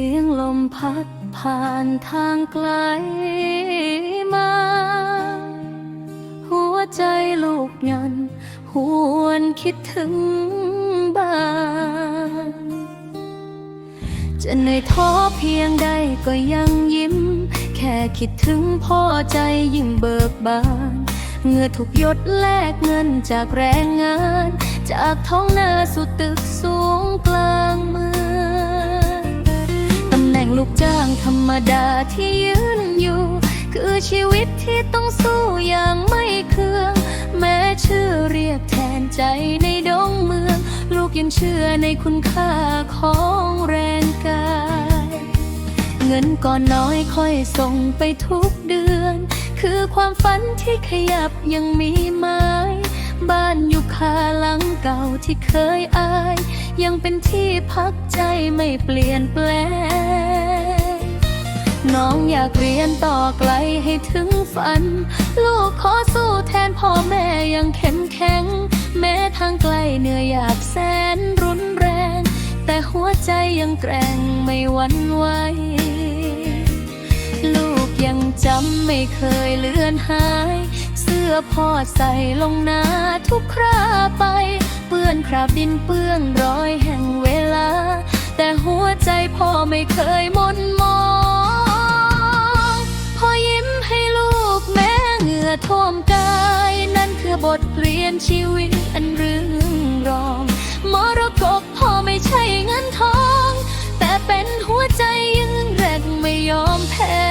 ียงลมพัดผ่านทางไกลมา หัวใจลูกยันหวนคิดถึงบ้าน จะเหนื่อยท้อเพียงใดก็ยังยิ้ม แค่คิดถึงพ่อใจยิ่งเบิกบานเงื่อถูกยดแลกเงินจากแรงงาน จากท้องนาสู่ตึกสูง มดาที่ยืนอยู่ คือชีวิตที่ต้องสู้อย่างไม่เคือง แม้ชื่อเรียกแทนใจในดงเมือง ลูกยังเชื่อในคุณค่าของแรงกาย เงินก่อนน้อยค่อยส่งไปทุกเดือน คือความฝันที่ขยับยังมีไม้บ้านอยู่คาหลังเก่าที่เคยอาย ยังเป็นที่พักใจไม่เปลี่ยนแปลง น้องอยากเรียนต่อไกลให้ถึงฝัน ลูกขอสู้แทนพ่อแม่ยังเข้มแข็ง แม้ทางไกลเหนื่อยอยากแสนรุนแรง แต่หัวใจยังแกร่งไม่หวั่นไหวลูกยังจำไม่เคยเลือนหาย เสื้อพ่อใส่ลงนาทุกคราไป เปื้อนคราบดินเปื้อนรอยแห่งเวลา แต่หัวใจพ่อไม่เคยหมนมอง อท่วมกายนั่นคือบทเรียนชีวิตอันเรืองรองมรกตพ่อไม่ใช่เงินทอง แต่เป็นหัวใจยืนแรกไม่ยอมแพ้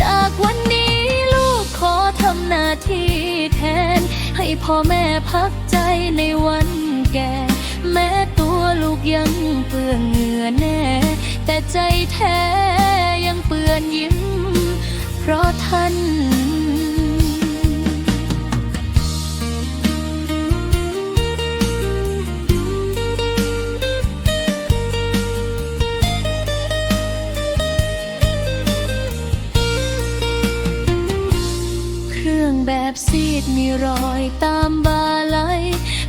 จากวันนี้ลูกขอทำหน้าที่แทน ให้พ่อแม่พักใจในวันแก่ แม้ตัวลูกยังเปื้อนเหงื่อแน่ แต่ใจแท้ยังเปื้อนยิ้ม เพราะท่าน ดมีรอยตามบาไหล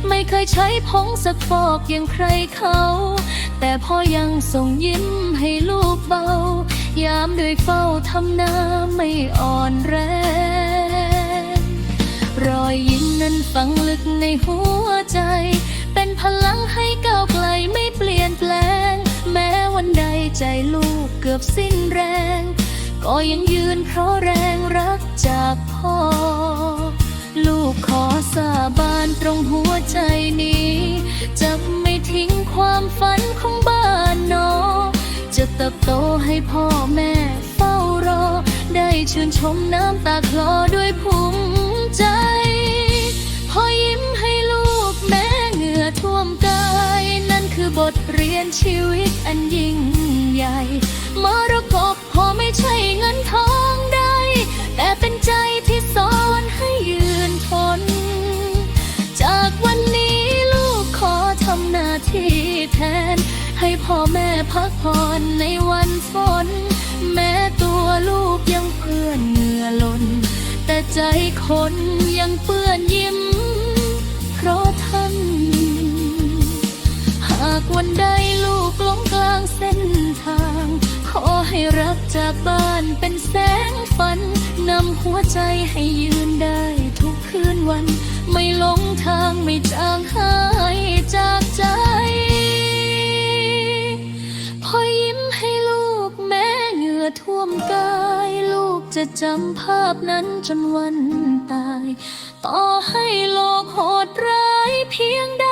ไม่เคยใช้ผงสักฟอกอย่างใครเขา แต่พ่อยังส่งยิ้มให้ลูกเบา ยามด้วยเฝ้าทำหน้าไม่อ่อนแรงรอยยิ้มนั้นฝังลึกในหัวใจ เป็นพลังให้ก้าวไกลไม่เปลี่ยนแปลง แม้วันใดใจลูกเกือบสิ้นแรง ก็ยังยืนเพราะแรงรักจากพ่อ โตให้พ่อแม่เฝ้ารอ ได้ชื่นชมน้ำตาคลอด้วยภูมิใจ พอยิ้มให้ลูกแม้เหงื่อท่วมกาย นั่นคือบทเรียนชีวิตอันยิ่งใหญ่มรกตพอไม่ใช่เงินทองได้ แต่เป็นใจที่สอนให้ยืนทน จากวันนี้ลูกขอทำหน้าที่แทน ให้พ่อแม่พักผ่อนใน คนยังเปื้อนยิ้ม เพราะท่าน หากวันใดลูกหลงกลางเส้นทาง ขอให้รักจากบ้านเป็นแสงฝัน นำหัวใจให้ยืนได้ทุกคืนวัน ไม่หลงทางไม่จางหายจากใจพอยิ้มให้ลูกแม้เหงื่อท่วมกาย ลูกจะจำภาพนั้นจนวัน ต่อให้โลกโหดร้ายเพียงใด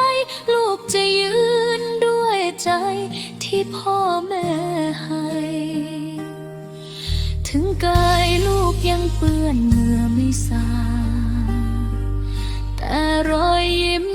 ลูกจะยืนด้วยใจที่พ่อแม่ให้ ถึงกายลูกยังเปื้อนเหงื่อไม่สาแต่รอยยิ้ม